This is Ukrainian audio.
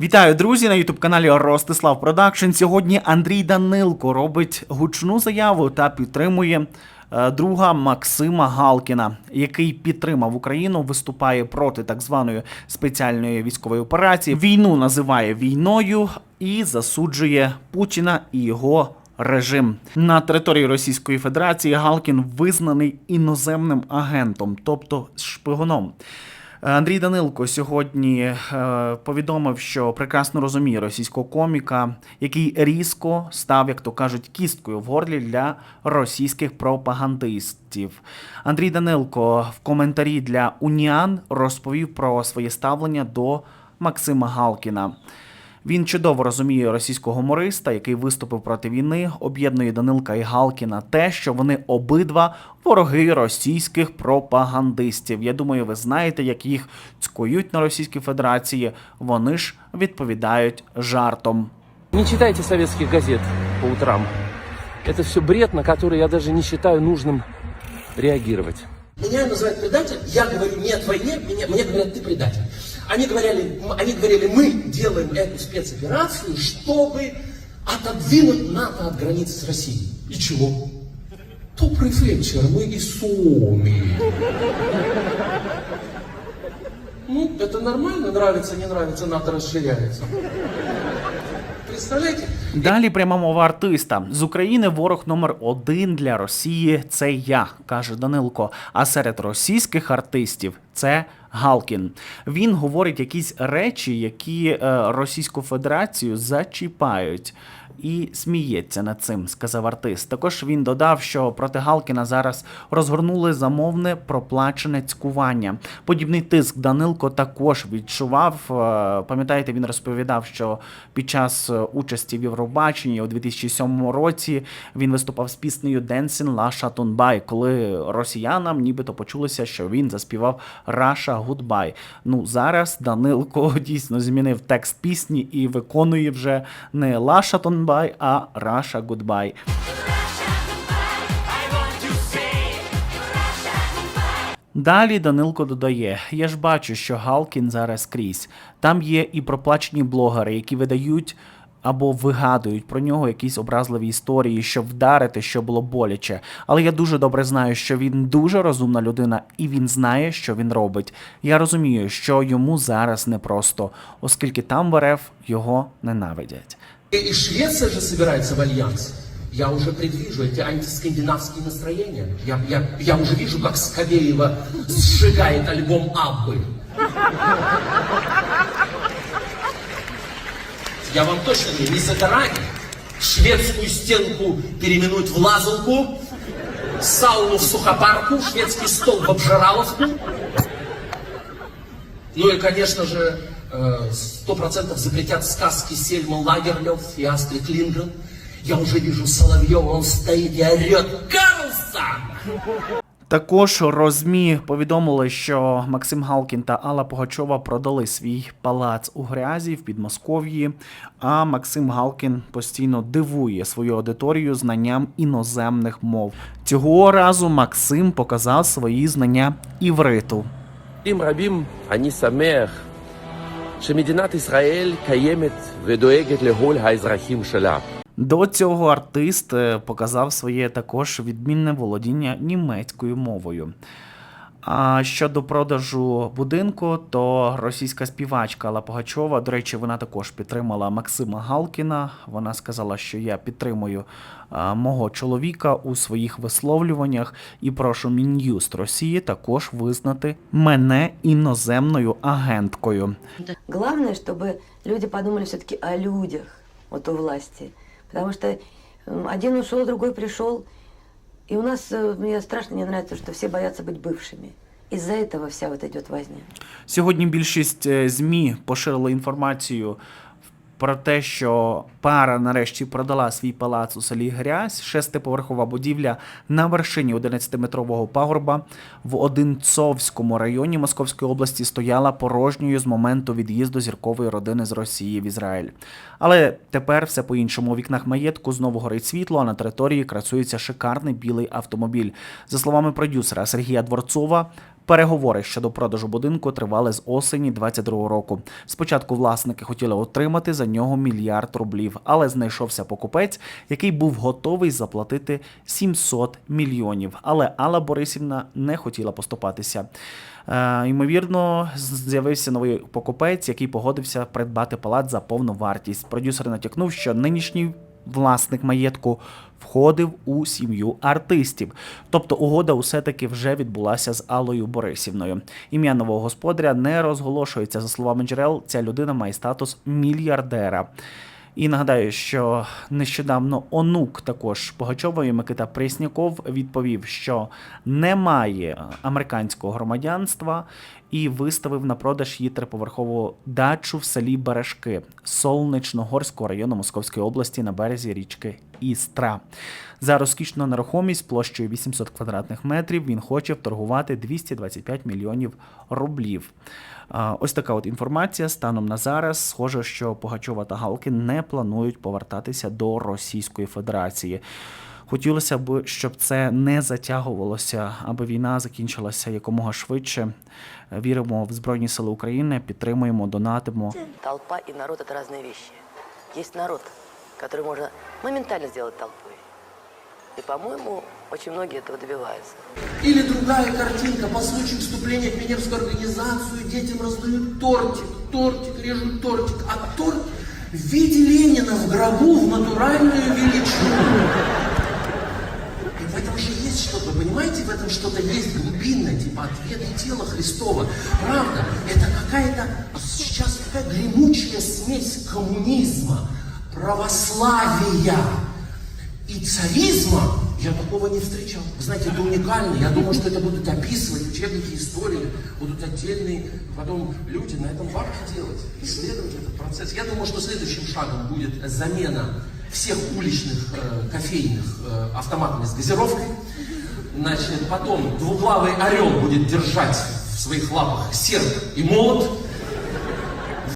Вітаю, друзі, на ютуб-каналі Ростислав Продакшн. Сьогодні Андрій Данилко робить гучну заяву та підтримує е, друга Максима Галкіна, який підтримав Україну, виступає проти так званої спеціальної військової операції. Війну називає війною і засуджує Путіна і його. Режим на території Російської Федерації Галкін визнаний іноземним агентом, тобто шпигуном. Андрій Данилко сьогодні е, повідомив, що прекрасно розуміє російського коміка, який різко став, як то кажуть, кісткою в горлі для російських пропагандистів. Андрій Данилко в коментарі для Уніан розповів про своє ставлення до Максима Галкіна. Він чудово розуміє російського гумориста, який виступив проти війни, об'єднує Данилка і Галкіна те, що вони обидва вороги російських пропагандистів. Я думаю, ви знаєте, як їх цькують на Російській Федерації. Вони ж відповідають жартом. Не читайте советских газет по утрам. Это все бред, на который я даже не считаю нужным реагировать. Меня называют предателем, я говорю нет войне, мне, мне говорят, ты предатель. Они говорили, они говорили, мы делаем эту спецоперацию, чтобы отодвинуть НАТО от границы с Россией. И чего? То префекчер, мы и Суми. Ну, это нормально, нравится, не нравится, НАТО расширяется. Представляете? Далі пряма мова артиста з України. Ворог номер один для Росії це я, каже Данилко. А серед російських артистів це Галкін. Він говорить якісь речі, які е, Російську Федерацію зачіпають. І сміється над цим, сказав артист. Також він додав, що проти Галкіна зараз розгорнули замовне проплачене цькування. Подібний тиск Данилко також відчував. Е, Пам'ятаєте, він розповідав, що під час е, участі в Євробаченні у 2007 році він виступав з піснею Dancing La Chatonbay, коли росіянам нібито почулося, що він заспівав Russia Goodbye. Ну зараз Данилко дійсно змінив текст пісні і виконує вже не La Chatonbay, а Russia Goodbye. Далі Данилко додає: Я ж бачу, що Галкін зараз крізь. Там є і проплачені блогери, які видають або вигадують про нього якісь образливі історії, щоб вдарити, що було боляче. Але я дуже добре знаю, що він дуже розумна людина, і він знає, що він робить. Я розумію, що йому зараз непросто, оскільки там в РФ його ненавидять. И Швеция же собирается в альянс. Я уже предвижу эти антискандинавские настроения. Я, я, я уже вижу, как Скобеева сжигает альбом Аббы. Я вам точно говорю, не за горами. Шведскую стенку переименуют в лазалку, сауну в сухопарку, шведский стол в обжираловку. Ну и, конечно же, сто процентов запретят сказки Сельма Лагерлёв и Астрид Лингрен. Я уже вижу Соловьева, он стоит и орет «Карлсон!» Також розмі повідомили, що Максим Галкін та Алла Пугачова продали свій палац у грязі в Підмосков'ї. А Максим Галкін постійно дивує свою аудиторію знанням іноземних мов. Цього разу Максим показав свої знання івриту. Им рабим, они самех, שמדינת ישראל קיימת ודואגת לכל האזרחים שלה. До цього артист е, показав своє також відмінне володіння німецькою мовою. А щодо продажу будинку, то російська співачка Алла Пугачова, до речі, вона також підтримала Максима Галкіна. Вона сказала, що я підтримую мого чоловіка у своїх висловлюваннях і прошу Мін'юст Росії також визнати мене іноземною агенткою. Главное, чтобы люди подумали все-таки о людях, вот у власти. Потому что м, один ушел, другой пришел. И у нас, э, мне страшно не нравится, что все боятся быть бывшими. Из-за этого вся вот идет возня. Сьогодні більшість е, ЗМІ поширили інформацію про те, що пара нарешті продала свій палац у селі Грязь, шестиповерхова будівля на вершині 11-метрового пагорба в Одинцовському районі Московської області стояла порожньою з моменту від'їзду зіркової родини з Росії в Ізраїль. Але тепер все по-іншому. У вікнах маєтку знову горить світло, а на території красується шикарний білий автомобіль. За словами продюсера Сергія Дворцова, Переговори щодо продажу будинку тривали з осені 22 року. Спочатку власники хотіли отримати за нього мільярд рублів, але знайшовся покупець, який був готовий заплатити 700 мільйонів. Але Алла Борисівна не хотіла поступатися. Е, ймовірно, з'явився новий покупець, який погодився придбати палац за повну вартість. Продюсер натякнув, що нинішній власник маєтку входив у сім'ю артистів. Тобто угода усе-таки вже відбулася з Алою Борисівною. Ім'я нового господаря не розголошується. За словами джерел, ця людина має статус мільярдера. І нагадаю, що нещодавно онук також Погачової Микита Пресняков відповів, що немає американського громадянства і виставив на продаж її триповерхову дачу в селі Бережки Солнечногорського району Московської області на березі річки Істра. За розкішну нерухомість площею 800 квадратних метрів він хоче вторгувати 225 мільйонів рублів. Ось така от інформація станом на зараз. Схоже, що Погачова та Галкін не планують повертатися до Російської Федерації. Хотілося б, щоб це не затягувалося, аби війна закінчилася якомога швидше. Віримо в Збройні Сили України, підтримуємо, донатимо. Толпа и народ – это разные вещи. Есть народ, который можно моментально сделать толпой. И, по-моему, очень многие этого добиваются. Или другая картинка по случаю вступления в Пионерскую организацию детям раздают тортик, тортик, режут тортик, а торт в виде Ленина в гробу в натуральную величину. И в этом же есть что-то, понимаете, в этом что-то есть глубинное, типа ответы тела Христова. Правда, это какая-то сейчас такая гремучая смесь коммунизма, православия и царизма. Я такого не встречал. Вы знаете, это уникально. Я думаю, что это будут описывать учебники истории, будут отдельные потом люди на этом варке делать, исследовать этот процесс. Я думаю, что следующим шагом будет замена всех уличных э, кофейных э, автоматами с газировкой. Значит, потом двуглавый орел будет держать в своих лапах серп и молот.